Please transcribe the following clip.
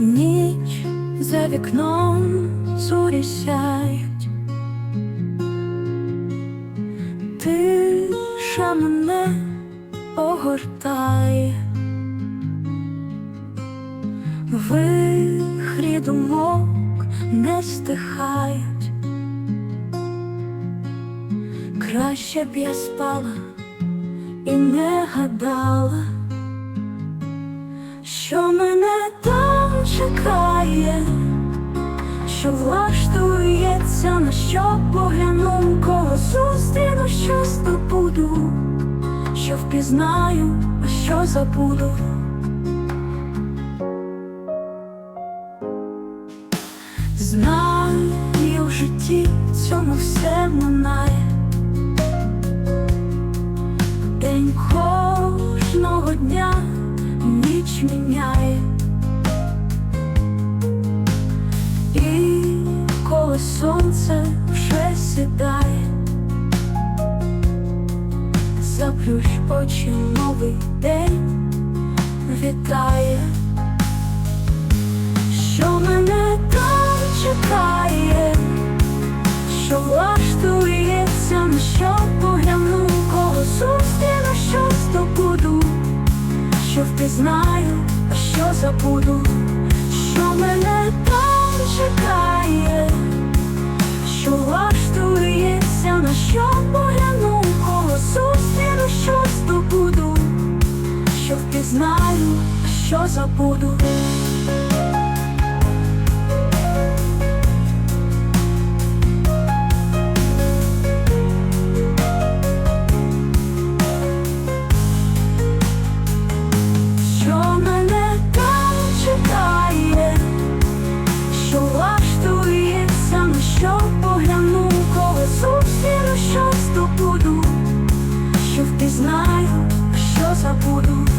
Ніч за вікном зорі сяють, тиша мене огортає, вихрі думок не стихають, краще б я спала і не гадала що там чекає, що влаштується, на що погляну, кого зустріну, що здобуду, що впізнаю, а що забуду. Знаю, і в житті цьому все минає. День кожного дня ніч міняє, сонце вже сідає, заплющ очі новий день вітає, що мене там чекає, що влаштується, що погляну, кого зустріну, що здобуду? Що впізнаю, а що забуду, здобуду, що впізнаю, а що забуду,